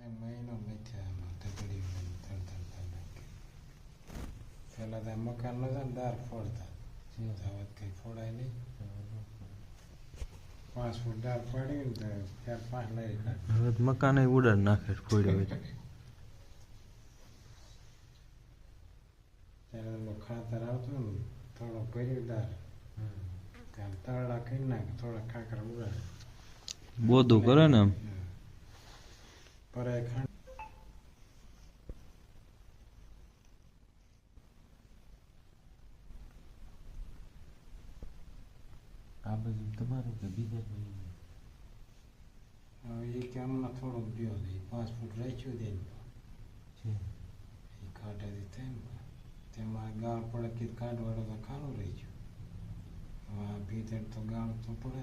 નાખ્યા એમાં તગડી પહેલાં તો મકાન નતા ને દાર ફોડતા. કંઈ ફોડાય નહીં. પાંચ ફૂટ દાર ફોડી ને ચાર પાંચ લઈ હવે મકાને ઉડાડ નાખે ફોડ્યો ત્યારે ખાતર આવતું ને થોડો ભર્યું દાર. ત્યાં તરડા કરી નાખે થોડા કાંકરા ઉડાડે. બોધું કરે ને પરાય ખાંડ આ બાજુ તમારું કે બીજા એ કે હમણાં થોડોક દ્યો છે પાંચ ફૂટ રાખ્યું દે છે એ કાંટાથી થાય ને તેમાં ગાળ પડે કે કાઢવાળો તો ખાનું રહી ગયું હવે ભીતર તો ગાળ તો પડે.